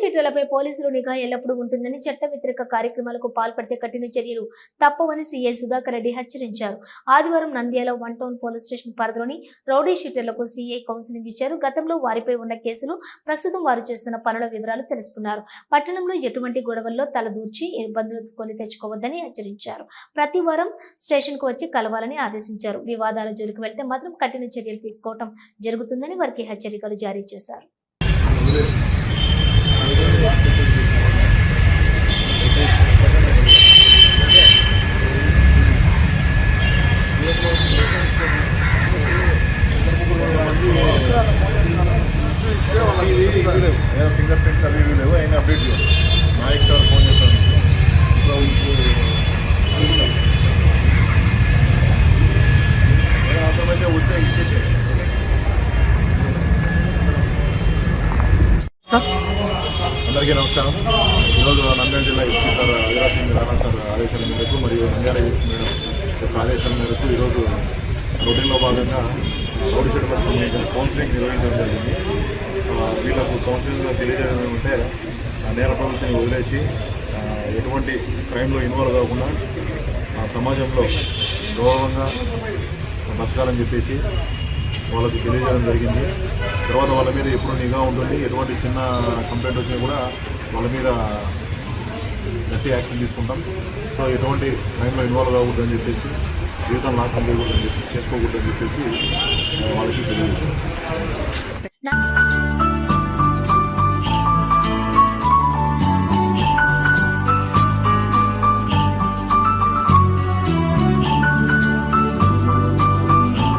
షీట్లపై పోలీసులు నిఘా ఎల్లప్పుడూ ఉంటుందని చట్ట వ్యతిరేక కార్యక్రమాలకు పాల్పడితే కఠిన చర్యలు తప్పవని సీఐ సుధాకర్ రెడ్డి హెచ్చరించారు. ఆదివారం Nandyal one town police station పరిధిలోని రౌడీ షీటర్లకు సీఐ కౌన్సిలింగ్ ఇచ్చారు. గతంలో వారిపై ఉన్న కేసులు ప్రస్తుతం వారు చేస్తున్న పనుల వివరాలు తెలుసుకున్నారు. పట్టణంలో ఎటువంటి గొడవల్లో తలదూర్చి ఇబ్బందులు కొని తెచ్చుకోవద్దని హెచ్చరించారు. ప్రతి వారం స్టేషన్కు వచ్చి కలవాలని ఆదేశించారు. వివాదాల జోలికి వెళ్తే మాత్రం కఠిన చర్యలు తీసుకోవటం జరుగుతుందని వారికి హెచ్చరికలు జారీ చేశారు. ఏదో ఫింగర్ ప్రింట్స్ అవి ఇవి లేవు అయినా అప్డేట్ లేవు నాయక్ సార్ ఫోన్ చేశాను ఇప్పుడు ఇప్పుడు చూద్దాం. ఏదో అర్థమైతే అందరికీ నమస్కారం. ఈరోజు నంద్యాల జిల్లా SP sir Avinash Rana sir ఆదేశాల మేరకు మరియు నంద్యాల ఎస్పీ మేడం యొక్క ఆదేశాల మేరకు ఈరోజు రొటీన్లో భాగంగా రోడ్డు షెడ్లకు సంబంధించిన కౌన్సిలింగ్ నిర్వహించడం జరిగింది. వీళ్ళకు కౌన్సిలింగ్లో తెలియజేయడం ఏమంటే నేర ప్రవృత్తిని వదిలేసి ఎటువంటి క్రైమ్లో ఇన్వాల్వ్ కాకుండా ఆ, సమాజంలో గౌరవంగా బతకాలని చెప్పేసి వాళ్ళకి తెలియజేయడం జరిగింది. తర్వాత వాళ్ళ మీద ఎప్పుడు నిఘా ఉంటుంది ఎటువంటి చిన్న కంప్లైంట్ వచ్చినా కూడా వాళ్ళ మీద గట్టి యాక్షన్ తీసుకుంటాం. సో ఎటువంటి క్రైమ్లో ఇన్వాల్వ్ కాకూడదని చెప్పేసి జీవితం నాశనం చేయకూడదని చెప్పి చేసుకోకూడదని చెప్పేసి వాళ్ళకి తెలియజేస్తాం